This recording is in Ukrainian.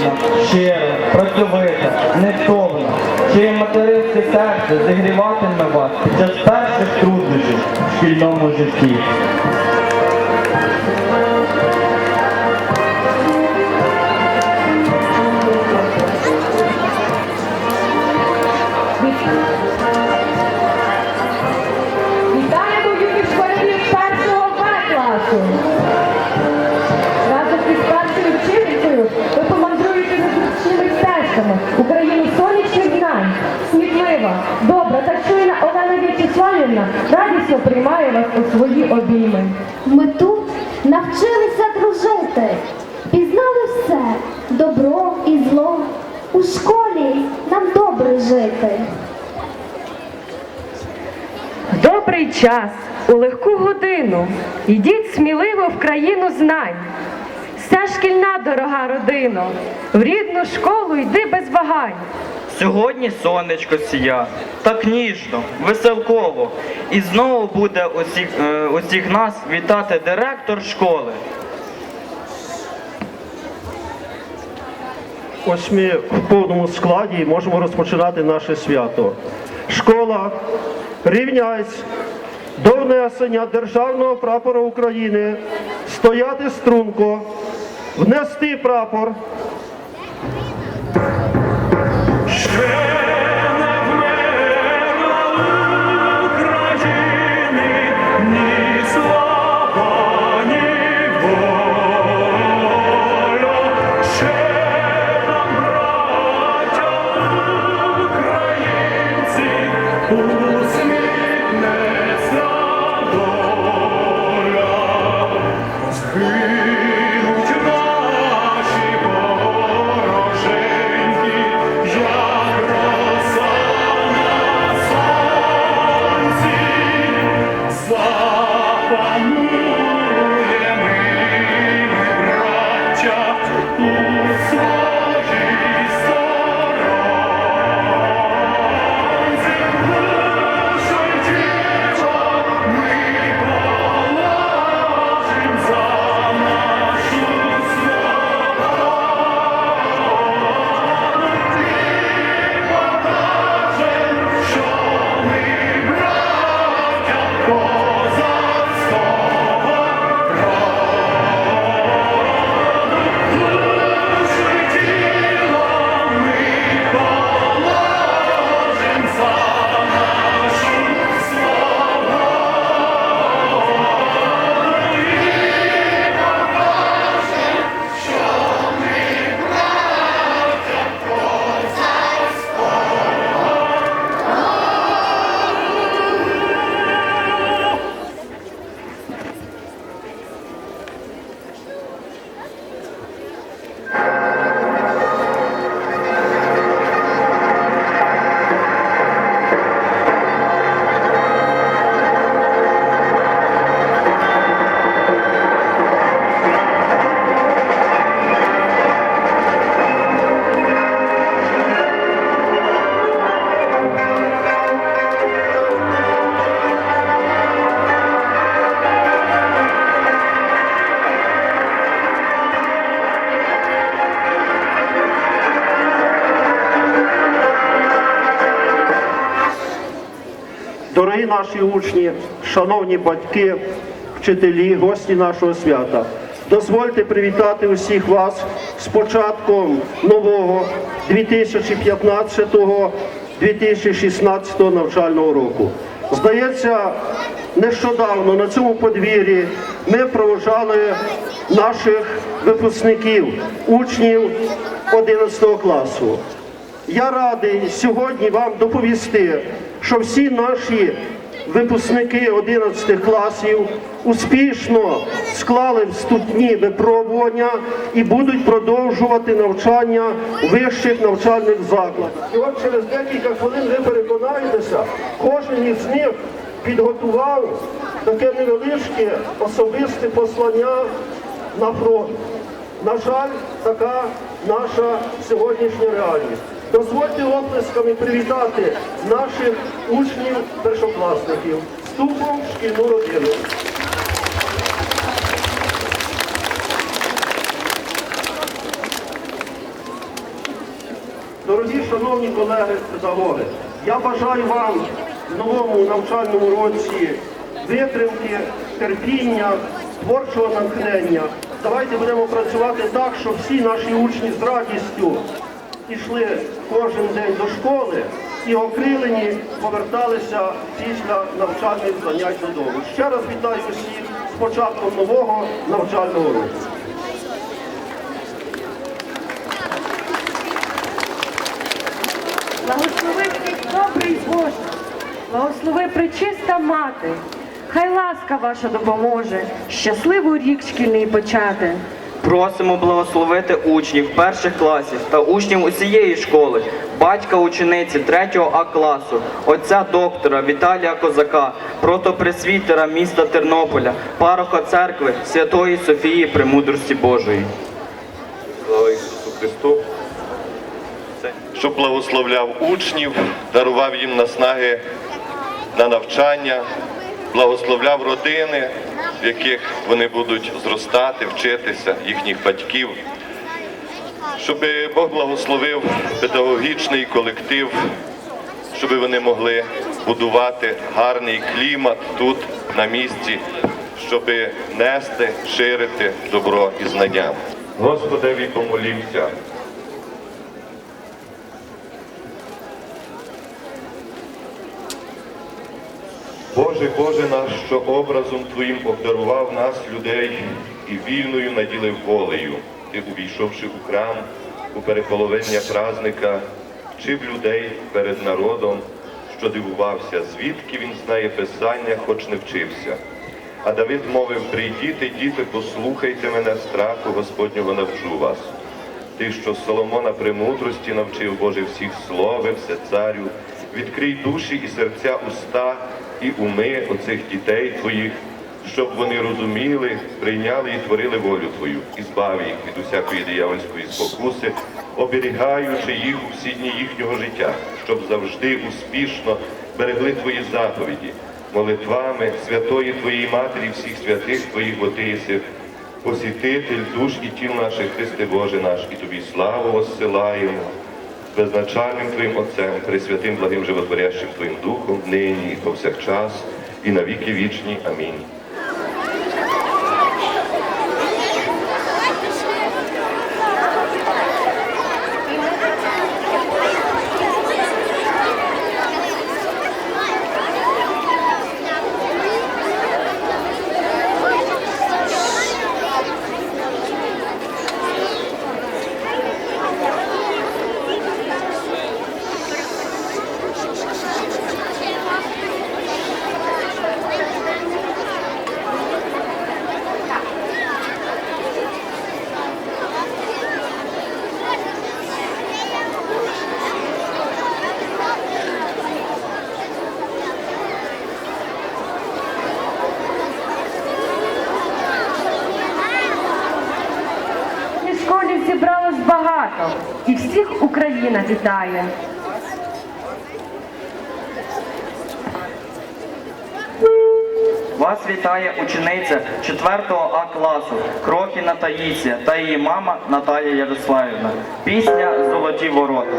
лагідна, щира, працьовита, невтомна, чиє материнське серце зігріватиме вас під час перших труднощів в шкільному житті. Дружити, пізнали все добро і зло. У школі нам добре жити. Добрий час, у легку годину. Йдіть сміливо в країну знань. Вся шкільна дорога родино, в рідну школу йди без вагань. Сьогодні сонечко сія, так ніжно, веселково. І знову буде усіх, е, усіх нас вітати директор школи. Ось ми в повному складі можемо розпочинати наше свято. Школа, рівняйсь до внесення державного прапора України, стояти струнко, внести прапор. Дорогі наші учні, шановні батьки, вчителі, гості нашого свята, дозвольте привітати усіх вас з початком нового 2015-2016 навчального року. Здається, нещодавно на цьому подвір'ї ми проважали наших випускників, учнів 11 класу. Я радий сьогодні вам доповісти, що всі наші випускники 11 класів успішно склали вступні випробування і будуть продовжувати навчання у вищих навчальних закладах. І от через декілька хвилин ви переконаєтеся, кожен із них підготував таке невеличке особисте послання на фронт. На жаль, така наша сьогоднішня реальність. Дозвольте оплесками привітати наших учнів першокласників вступом в шкільну родину. Дорогі шановні колеги-педагоги, я бажаю вам в новому навчальному році витримки, терпіння, творчого натхнення. Давайте будемо працювати так, щоб всі наші учні з радістю йшли кожен день до школи і окрилені поверталися після навчальних занять додому. Ще раз вітаю усіх з початком нового навчального року. Благослови добрий Боже, благослови пречиста мати. Хай ласка ваша допоможе, щасливий рік шкільний почати. Просимо благословити учнів перших класів та учнів усієї школи, батька учениці 3 А класу, отця доктора Віталія Козака, протопресвітера міста Тернополя, пароха церкви Святої Софії Премудрості Божої. Слава Ісусу Христу, щоб благословляв учнів, дарував їм наснаги на навчання, благословляв родини, в яких вони будуть зростати, вчитися, їхніх батьків, щоб Бог благословив педагогічний колектив, щоб вони могли будувати гарний клімат тут, на місці, щоб нести, ширити добро і знання. Господеві помолімся. Боже, Боже наш, що образом Твоїм обдарував нас, людей, і вільною наділив волею. Ти, увійшовши у храм, у переполовення празника, вчив людей перед народом, що дивувався, звідки він знає Писання, хоч не вчився. А Давид мовив, прийдіте, діти, послухайте мене, страху Господнього навчу вас. Ти, що Соломона премудрості навчив Боже всіх слови, все царю, відкрий душі і серця уста і уми оцих дітей твоїх, щоб вони розуміли, прийняли і творили волю Твою, і збав їх від усякої диявольської спокуси, оберігаючи їх у всі дні їхнього життя, щоб завжди успішно берегли Твої заповіді, молитвами святої Твоєї Матері, всіх святих Твоїх, єси посітитель душ і тіл наших, Христе Боже наш, і Тобі славу воссилаємо, безначальним Твоїм Отцем, Пресвятим, благим животворящим Твоїм Духом, нині і повсякчас, і на віки вічні. Амінь. І в школі зібралось багато, і всіх Україна вітає. Вас вітає учениця 4 А класу Крохіна Таїсія та її мама Наталія Ярославівна. Пісня Золоті ворота.